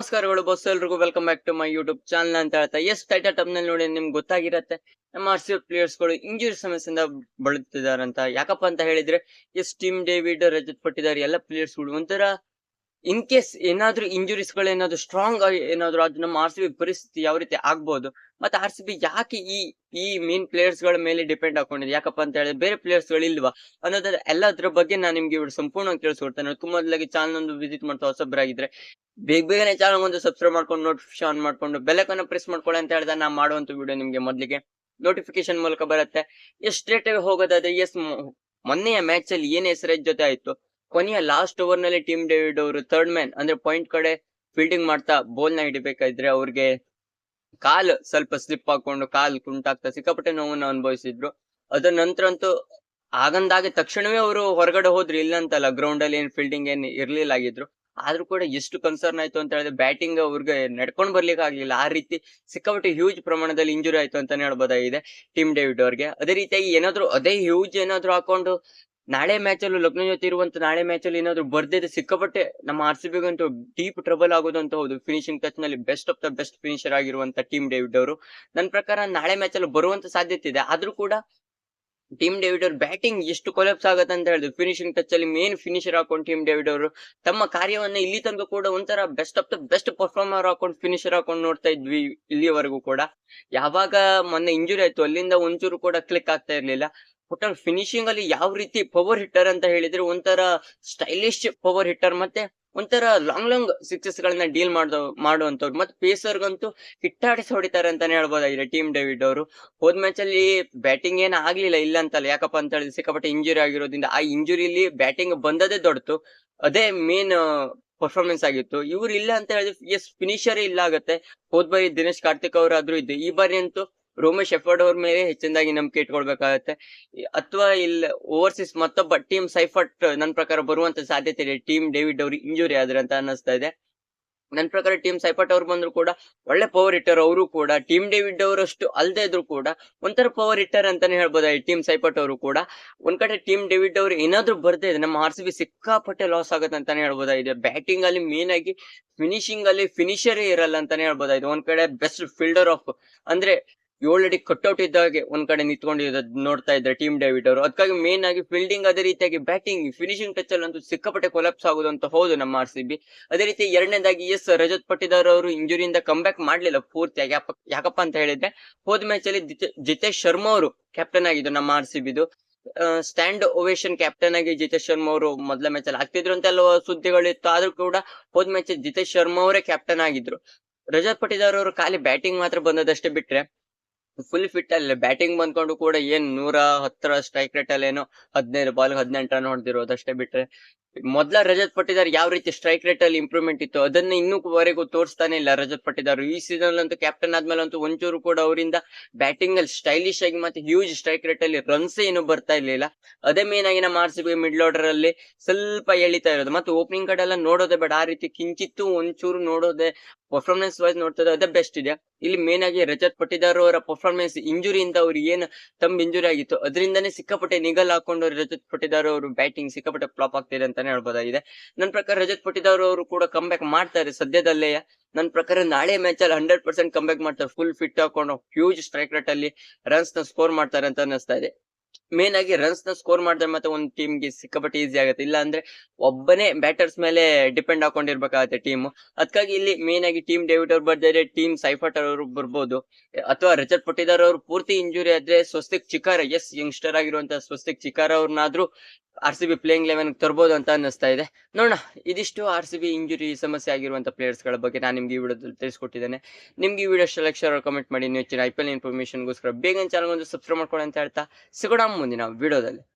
ನಮಸ್ಕಾರಗಳು ಬಸ್ ಎಲ್ರಿಗೂ. Welcome back to my YouTube channel ಅಂತ ಹೇಳ್ತಾ. ಎಸ್ ಟೈಟಲ್ ಟಮ್ನಲ್ಲಿ ನೋಡಿ ನಿಮ್ಗೆ ಗೊತ್ತಾಗಿರತ್ತೆ. ನಮ್ಮ ಆರ್ ಸಿ ಪ್ಲೇಯರ್ಸ್ಗಳು ಇಂಜುರಿ ಸಮಸ್ಯೆಯಿಂದ ಬಳಲ್ತಿದಾರಂತ ಯಾಕಪ್ಪ ಅಂತ ಹೇಳಿದ್ರೆ ಎಸ್ ಟೀಮ್ ಡೇವಿಡ್ ರಜತ್ ಪಟ್ಟಿದಾರ್ ಎಲ್ಲ ಪ್ಲೇಯರ್ಸ್ಗಳು ಒಂಥರ ಇನ್ ಕೇಸ್ ಏನಾದ್ರೂ ಇಂಜುರೀಸ್ಗಳು ಏನಾದ್ರು ಸ್ಟ್ರಾಂಗ್ ಆಗಿ ಏನಾದ್ರು ಅದು ನಮ್ಮ ಆರ್ ಸಿ ಬಿ ಪರಿಸ್ಥಿತಿ ಯಾವ ರೀತಿ ಆಗ್ಬೋದು? ಮತ್ತೆ ಆರ್ ಸಿ ಬಿ ಯಾಕೆ ಈ ಈ ಮೇನ್ ಪ್ಲೇಯರ್ಸ್ಗಳ ಮೇಲೆ ಡಿಪೆಂಡ್ ಹಾಕೊಂಡಿದೆ? ಯಾಕಪ್ಪ ಅಂತ ಹೇಳಿದ್ರೆ ಬೇರೆ ಪ್ಲೇಯರ್ಸ್ಗಳು ಇಲ್ವಾ? ಅನ್ನೋದ್ರ ಎಲ್ಲದ್ರ ಬಗ್ಗೆ ನಾನು ನಿಮ್ಗೆ ಇವರು ಸಂಪೂರ್ಣವಾಗಿ ತಿಳಿಸ್ಕೊಡ್ತೇನೆ ತುಂಬಾ ಚಾನಲ್ ಒಂದು ವಿಸಿಟ್ ಮಾಡ್ತಾ ಹೊಸಬ್ರಾಗಿದ್ರೆ, ಬೇಗ ಬೇಗನೆ ಚಾನಲ್ ಒಂದು ಸಬ್ಸ್ಕ್ರೈಬ್ ಮಾಡ್ಕೊಂಡು ನೋಟಿಫಿಕೇಶನ್ ಆನ್ ಮಾಡ್ಕೊಂಡು ಬೆಲಕನ್ನ ಪ್ರೆಸ್ ಮಾಡ್ಕೊಳ್ಳಿ ಅಂತ ಹೇಳಿದ್ರೆ ನಾ ಮಾಡುವಂತ ವಿಡಿಯೋ ನಿಮ್ಗೆ ಮೊದಲಿಗೆ. ನೋಟಿಫಿಕೇಶನ್ ಮೂಲಕ ಬರುತ್ತೆ. ಎಷ್ಟು ಸ್ಟ್ರೇಟ್ ಆಗಿ ಹೋಗೋದಾದ್ರೆ, ಎಸ್, ಮೊನ್ನೆಯ ಮ್ಯಾಚ್ ಅಲ್ಲಿ ಏನ್ ಹೆಸರು ಜೊತೆ ಆಯ್ತು? ಕೊನೆಯ ಲಾಸ್ಟ್ ಓವರ್ನಲ್ಲಿ ಟೀಮ್ ಡೇವಿಡ್ ಅವರು ಥರ್ಡ್ ಮ್ಯಾನ್ ಅಂದ್ರೆ ಪಾಯಿಂಟ್ ಕಡೆ ಫೀಲ್ಡಿಂಗ್ ಮಾಡ್ತಾ ಬೋಲ್ನ ಹಿಡಿಬೇಕಾದ್ರೆ ಅವ್ರಿಗೆ ಕಾಲ್ ಸ್ವಲ್ಪ ಸ್ಲಿಪ್ ಹಾಕೊಂಡು ಕಾಲ್ ಕುಂಟಾಗ್ತಾ ಸಿಕ್ಕಾಪಟ್ಟೆ ನೋವನ್ನ ಅನುಭವಿಸಿದ್ರು. ಅದರ ನಂತರ ಅಂತೂ ಆಗಂದಾಗ ತಕ್ಷಣವೇ ಅವರು ಹೊರಗಡೆ ಹೋದ್ರು. ಇಲ್ಲ ಅಂತಲ್ಲ ಗ್ರೌಂಡ್ ಅಲ್ಲಿ ಏನ್ ಫೀಲ್ಡಿಂಗ್ ಏನ್ ಇರ್ಲಿಲ್ಲ ಆಗಿದ್ರು. ಆದ್ರೂ ಕೂಡ ಎಷ್ಟು ಕನ್ಸರ್ನ್ ಆಯ್ತು ಅಂತ ಹೇಳಿದ್ರೆ ಬ್ಯಾಟಿಂಗ್ ಅವ್ರಿಗೆ ನಡ್ಕೊಂಡ್ ಬರ್ಲಿಕ್ಕೆ ಆಗ್ಲಿಲ್ಲ. ಆ ರೀತಿ ಸಿಕ್ಕಾಪಟ್ಟೆ ಹ್ಯೂಜ್ ಪ್ರಮಾಣದಲ್ಲಿ ಇಂಜುರಿ ಆಯ್ತು ಅಂತಾನೆ ಹೇಳ್ಬೋದಾಗಿದೆ ಟೀಮ್ ಡೇವಿಡ್ ಅವ್ರಿಗೆ. ಅದೇ ರೀತಿಯಾಗಿ ಏನಾದ್ರು, ಅದೇ ಹ್ಯೂಜ್ ಏನಾದ್ರು ಹಾಕೊಂಡು ನಾಳೆ ಮ್ಯಾಚ್ ಅಲ್ಲೂ ಲಗ್ನ ಜೊತೆ ಇರುವಂತ ನಾಳೆ ಮ್ಯಾಚ್ ಅಲ್ಲಿ ಏನಾದ್ರು ಬರ್ದಿದ್ರೆ ಸಿಕ್ಕಾಪಟ್ಟೆ ನಮ್ಮ ಆರ್ ಸಿ ಬಿಗಂತೂ ಡೀಪ್ ಟ್ರಬಲ್ ಆಗೋದು ಅಂತ ಹೌದು. Finishing ಟಚ್ನಲ್ಲಿ best of the best finisher ಆಗಿರುವಂತ ಟೀಮ್ ಡೇವಿಡ್ ಅವರು. ನನ್ನ ಪ್ರಕಾರ ನಾಳೆ ಮ್ಯಾಚ್ ಅಲ್ಲಿ ಬರುವಂತ ಸಾಧ್ಯತೆ ಇದೆ. ಆದ್ರೂ ಕೂಡ ಟೀಮ್ ಡೇವಿಡ್ ಅವ್ರ ಬ್ಯಾಟಿಂಗ್ ಎಷ್ಟು ಕೊಲೆಪ್ಸ್ ಆಗತ್ತೆ ಅಂತ ಹೇಳಿದ್ರು ಫಿನಿಶಿಂಗ್ ಟಚ್ ಅಲ್ಲಿ ಮೇನ್ ಫಿನಿಶರ್ ಹಾಕೊಂಡು ಟೀಮ್ ಡೇವಿಡ್ ಅವರು ತಮ್ಮ ಕಾರ್ಯವನ್ನ ಇಲ್ಲಿ ತನಕ ಕೂಡ ಒಂಥರ best of the best performer ಹಾಕೊಂಡು ಫಿನಿಶರ್ ಹಾಕೊಂಡು ನೋಡ್ತಾ ಇದ್ವಿ ಇಲ್ಲಿವರೆಗೂ ಕೂಡ. ಯಾವಾಗ ಮೊನ್ನೆ ಇಂಜುರಿ ಆಯ್ತು ಅಲ್ಲಿಂದ ಒಂಚೂರು ಕೂಡ ಕ್ಲಿಕ್ ಆಗ್ತಾ ಇರ್ಲಿಲ್ಲ. ಒಟ್ಟಾರೆ ಫಿನಿಶಿಂಗ್ ಅಲ್ಲಿ ಯಾವ ರೀತಿ ಪವರ್ ಹಿಟ್ಟರ್ ಅಂತ ಹೇಳಿದ್ರೆ ಒಂಥರ ಸ್ಟೈಲಿಶ್ ಪವರ್ ಹಿಟ್ಟರ್ ಮತ್ತೆ ಒಂಥರ ಲಾಂಗ್ ಲಾಂಗ್ ಸಿಕ್ಸಸ್ ಗಳನ್ನ ಡೀಲ್ ಮಾಡ್ದ ಮಾಡುವಂತವ್ರು ಮತ್ತೆ ಪೇಸರ್ ಗಂತೂ ಹಿಟ್ಟಾಡಿಸಿ ಹೊಡಿತಾರೆ ಅಂತಾನೆ ಹೇಳ್ಬೋದಾಗಿದೆ ಟೀಮ್ ಡೇವಿಡ್ ಅವರು. ಹೋದ್ ಮ್ಯಾಚ್ ಅಲ್ಲಿ ಬ್ಯಾಟಿಂಗ್ ಏನ್ ಆಗ್ಲಿಲ್ಲ, ಇಲ್ಲ ಅಂತಲ್ಲ. ಯಾಕಪ್ಪ ಅಂತ ಹೇಳಿದ್ರೆ ಸಿಕ್ಕಾಪಟ್ಟೆ ಇಂಜುರಿ ಆಗಿರೋದ್ರಿಂದ ಆ ಇಂಜುರಿಲಿ ಬ್ಯಾಟಿಂಗ್ ಬಂದದೇ ದೊಡ್ಡತು ಅದೇ ಮೇನ್ ಪರ್ಫಾರ್ಮೆನ್ಸ್ ಆಗಿತ್ತು. ಇವ್ರು ಇಲ್ಲ ಅಂತ ಹೇಳಿದ್ರೆ ಎಸ್ ಫಿನಿಶರ್ ಇಲ್ಲ ಆಗುತ್ತೆ. ಹೋದ್ ಬಾರಿ ದಿನೇಶ್ ಕಾರ್ತಿಕ್ ಅವರಾದ್ರೂ ಇದ್ದು. ಈ ಬಾರಿ ಅಂತೂ ರೋಮೇಶ್ ಶೆಫರ್ಡ್ ಅವ್ರ ಮೇಲೆ ಹೆಚ್ಚಿನದಾಗಿ ನಂಬಿಕೆ ಇಟ್ಕೊಳ್ಬೇಕಾಗತ್ತೆ. ಅಥವಾ ಇಲ್ಲ ಓವರ್ಸೀಸ್ ಮತ್ತೊಬ್ಬ ಟೀಮ್ ಸೈಫರ್ಟ್ ನನ್ನ ಪ್ರಕಾರ ಬರುವಂತ ಸಾಧ್ಯತೆ ಇದೆ. ಟೀಮ್ ಡೇವಿಡ್ ಅವ್ರು ಇಂಜುರಿ ಆದ್ರೆ ಅಂತ ಅನ್ನಿಸ್ತಾ ಇದೆ. ನನ್ನ ಪ್ರಕಾರ ಟೀಮ್ ಸೈಫರ್ಟ್ ಅವ್ರು ಬಂದ್ರು ಕೂಡ ಒಳ್ಳೆ ಪವರ್ ಇಟ್ಟರ್ ಅವರು ಕೂಡ ಟೀಮ್ ಡೇವಿಡ್ ಅವರಷ್ಟು ಅಲ್ದೇ ಇದ್ರು ಕೂಡ ಒಂಥರ ಪವರ್ ಇಟ್ಟರ್ ಅಂತಾನೆ ಹೇಳ್ಬೋದು ಈ ಟೀಮ್ ಸೈಫಟ್ ಅವರು ಕೂಡ. ಒಂದ್ ಕಡೆ ಟೀಮ್ ಡೇವಿಡ್ ಅವ್ರು ಏನಾದ್ರು ಬರ್ದೇ ಇದೆ, ನಮ್ಮ ಆರ್ ಸಿ ಬಿ ಸಿಕ್ಕಾಪಟ್ಟೆ ಲಾಸ್ ಆಗುತ್ತೆ ಅಂತಾನೆ ಹೇಳ್ಬೋದಾಗಿದೆ. ಬ್ಯಾಟಿಂಗ್ ಅಲ್ಲಿ ಮೇನ್ ಆಗಿ ಫಿನಿಶಿಂಗ್ ಅಲ್ಲಿ ಫಿನಿಶರೇ ಇರಲ್ಲ ಅಂತಾನೆ ಹೇಳ್ಬೋದಾಗಿದೆ. ಒಂದ್ ಕಡೆ ಬೆಸ್ಟ್ ಫೀಲ್ಡರ್ ಆಫ್ ಅಂದ್ರೆ ಏಳಡಿ ಕಟ್ಔಟ್ ಇದ್ದಾಗೆ ಒಂದ್ ಕಡೆ ನಿಂತ್ಕೊಂಡಿದ್ದ ನೋಡ್ತಾ ಇದ್ದಾರೆ ಟೀಮ್ ಡೇವಿಡ್ ಅವರು. ಅದಕ್ಕಾಗಿ ಮೇನ್ ಆಗಿ ಫೀಲ್ಡಿಂಗ್ ಅದೇ ರೀತಿಯಾಗಿ ಬ್ಯಾಟಿಂಗ್ ಫಿನಿಶಿಂಗ್ ಟಚ್ ಅಂತೂ ಸಿಕ್ಕಾಪಟ್ಟೆ ಕೊಲಾಪ್ಸ್ ಆಗೋದು ಅಂತ ಹೌದು ನಮ್ಮ ಆರ್ ಸಿ ಬಿ ಅದೇ ರೀತಿ ಎರಡನೇದಾಗಿ ಎಸ್ ರಜತ್ ಪಟ್ಟಿದಾರ್ ಅವರು ಇಂಜುರಿಯಿಂದ ಕಮ್ ಬ್ಯಾಕ್ ಮಾಡ್ಲಿಲ್ಲ ಪೂರ್ತಿಯಾಗಿ ಯಾಕಪ್ಪ ಅಂತ ಹೇಳಿದ್ರೆ ಹೋದ್ ಮ್ಯಾಚ್ ಅಲ್ಲಿ ಜಿತೆ- ಜಿತೇಶ್ ಶರ್ಮಾ ಅವರು ಕ್ಯಾಪ್ಟನ್ ಆಗಿದ್ದು ನಮ್ಮ ಆರ್ ಸಿ ಬಿದು ಸ್ಟ್ಯಾಂಡ್ ಓವೇಶನ್ ಕ್ಯಾಪ್ಟನ್ ಆಗಿ ಜಿತೇಶ್ ಶರ್ಮಾ ಅವರು ಮೊದಲ ಮ್ಯಾಚ್ ಅಲ್ಲಿ ಆಗ್ತಿದ್ರು ಅಂತ ಎಲ್ಲ ಸುದ್ದಿಗಳಿತ್ತು ಆದ್ರೂ ಕೂಡ ಹೋದ್ ಮ್ಯಾಚ್ ಜಿತೇಶ್ ಶರ್ಮಾ ಅವರೇ ಕ್ಯಾಪ್ಟನ್ ಆಗಿದ್ರು. ರಜತ್ ಪಟ್ಟಿದಾರ್ ಅವರು ಖಾಲಿ ಬ್ಯಾಟಿಂಗ್ ಮಾತ್ರ ಬಂದದಷ್ಟೇ ಬಿಟ್ರೆ ಫುಲ್ ಫಿಟ್ ಅಲ್ಲಿ ಬ್ಯಾಟಿಂಗ್ ಬಂದ್ಕೊಂಡು ಕೂಡ ಏನ್ ನೂರ ಹತ್ತರ ಸ್ಟ್ರೈಕ್ ರೇಟ್ ಅಲ್ಲಿ ಏನೋ ಹದಿನೈದು ಬಾಲ್ ಹದಿನೆಂಟು ರನ್ ಹೊಡೆದಿರೋದಷ್ಟೇ ಬಿಟ್ರೆ ಮೊದ್ಲ ರಜತ್ ಪಟ್ಟಿದಾರ್ ಯಾವ ರೀತಿ ಸ್ಟ್ರೈಕ್ ರೇಟ್ ಅಲ್ಲಿ ಇಂಪ್ರೂವ್ಮೆಂಟ್ ಇತ್ತು, ಅದನ್ನ ಇನ್ನೂವರೆಗೂ ತೋರಿಸ್ತಾನೆ ಇಲ್ಲ ರಜತ್ ಪಟ್ಟಿದಾರ್. ಈ ಸೀಸನ್ ಅಂತೂ ಕ್ಯಾಪ್ಟನ್ ಆದ್ಮೇಲೆ ಅಂತೂ ಒಂಚೂರು ಕೂಡ ಅವರಿಂದ ಬ್ಯಾಟಿಂಗ್ ಅಲ್ಲಿ ಸ್ಟೈಲಿಶ್ ಆಗಿ ಮತ್ತೆ ಹ್ಯೂಜ್ ಸ್ಟ್ರೈಕ್ ರೇಟ್ ಅಲ್ಲಿ ರನ್ಸ್ ಏನು ಬರ್ತಾ ಇರ್ಲಿಲ್ಲ. ಅದೇ ಮೇನ್ ಆಗಿ ನಮ್ಮ ಆರ್ ಮಿಡ್ಲ್ ಆರ್ಡರ್ ಅಲ್ಲಿ ಸ್ವಲ್ಪ ಎಳಿತಾ ಇರೋದು. ಮತ್ತೆ ಓಪನಿಂಗ್ ಕಡೆ ಎಲ್ಲ ನೋಡೋದೇ ಬೇಡ, ಆ ರೀತಿ ಕಿಂಚಿತ್ತು ಒಂಚೂರು ನೋಡೋದೇ ಪರ್ಫಾರ್ಮೆನ್ಸ್ ವೈಸ್ ನೋಡ್ತದೆ, ಅದೇ ಬೆಸ್ಟ್ ಇದೆ. ಇಲ್ಲಿ ಮೇನ್ ಆಗಿ ರಜತ್ ಪಟ್ಟಿದಾರ್ ಅವರ ಪರ್ಫಾರ್ಮೆನ್ಸ್ ಇಂಜುರಿಯಿಂದ ಅವ್ರು ಏನ್ ತಮ್ಮ ಇಂಜುರಿ ಆಗಿತ್ತು, ಅದರಿಂದನೇ ಸಿಕ್ಕಾಪಟ್ಟೆ ನಿಗಲ್ ಹಾಕೊಂಡು ರಜತ್ ಪಟ್ಟಿದಾರ್ ಅವರು ಬ್ಯಾಟಿಂಗ್ ಸಿಕ್ಕಾಪಟ್ಟೆ ಫ್ಲಾಪ್ ಆಗ್ತಿದೆ ಅಂತಾನೆ ಹೇಳ್ಬೋದಾಗಿದೆ. ನನ್ನ ಪ್ರಕಾರ ರಜತ್ ಪಟಿದಾರ್ ಅವರು ಕೂಡ ಕಮ್ ಬ್ಯಾಕ್ ಮಾಡ್ತಾರೆ ಸದ್ಯದಲ್ಲೇ. ನನ್ನ ಪ್ರಕಾರ ನಾಳೆ ಮ್ಯಾಚ್ ಅಲ್ಲಿ ಹಂಡ್ರೆಡ್ ಪರ್ಸೆಂಟ್ ಕಮ್ ಬ್ಯಾಕ್ ಮಾಡ್ತಾರೆ. ಫುಲ್ ಫಿಟ್ ಹಾಕೊಂಡು ಹ್ಯೂಜ್ ಸ್ಟ್ರೈಕ್ ರೇಟ್ ಅಲ್ಲಿ ರನ್ಸ್ನ ಸ್ಕೋರ್ ಮಾಡ್ತಾರೆ ಅಂತ ಅನಿಸ್ತಾ ಇದೆ. ಮೇನ್ ಆಗಿ ರನ್ಸ್ನ ಸ್ಕೋರ್ ಮಾಡಿದ್ರೆ ಮತ್ತೆ ಒಂದು ಟೀಮ್ಗೆ ಸಿಕ್ಕಾಪಟ್ಟೆ ಈಸಿ ಆಗುತ್ತೆ. ಇಲ್ಲ ಅಂದ್ರೆ ಒಬ್ಬನೇ ಬ್ಯಾಟರ್ಸ್ ಮೇಲೆ ಡಿಪೆಂಡ್ ಹಾಕೊಂಡಿರ್ಬೇಕಾಗತ್ತೆ ಟೀಮ್ ಅದಕ್ಕಾಗಿ ಇಲ್ಲಿ ಮೇನ್ ಆಗಿ ಟೀಮ್ ಡೇವಿಡ್ ಅವ್ರು ಬರ್ದಿದ್ರೆ ಟೀಮ್ ಸೈಫಟ್ ಅವರು ಬರ್ಬೋದು. ಅಥವಾ ರಜತ್ ಪಟ್ಟಿದಾರ್ ಅವರು ಪೂರ್ತಿ ಇಂಜುರಿ ಆದ್ರೆ ಸ್ವಸ್ತಿಕ್ ಚಿಕಾರ ಎಸ್ ಯಂಗ್ಸ್ಟರ್ ಆಗಿರುವಂತಹ Swastik Chikara ಅವ್ರನ್ನಾದ್ರೂ R C B playing eleven ತರ್ಬೋದು ಅಂತ ಅನ್ನಿಸ್ತಾ ಇದೆ. ನೋಡೋಣ, ಇದಿಷ್ಟು ಆರ್ ಸಿ ಬಿ ಇಂಜುರಿ ಸಮಸ್ಯೆ ಆಗಿರುವಂಥ ಪ್ಲೇಯರ್ಸ್ಗಳ ಬಗ್ಗೆ ನಾನು ನಿಮ್ಗೆ ಈ ವಿಡಿಯೋದಲ್ಲಿ ತಿಳಿಸ್ಕೊಟ್ಟಿದ್ದೇನೆ. ನಿಮ್ಗೆ ಈ ವಿಡಿಯೋ ಸೆಲೆಕ್ಷನ್ ಕಮೆಂಟ್ ಮಾಡಿ. ನೀವು ಹೆಚ್ಚಿನ ಐ ಪಿ ಎಲ್ ಇನ್ಫಾರ್ಮೇಷನ್ಗೋಸ್ಕರ ಬೇಗ ಚಾನಲ್ ಸಬ್ಸ್ಕ್ರೈಬ್ ಮಾಡ್ಕೊಳ್ಳಿ ಅಂತ ಹೇಳ್ತಾ ಸಿಗೋಣ ಮುಂದಿನ ವಿಡಿಯೋದಲ್ಲಿ.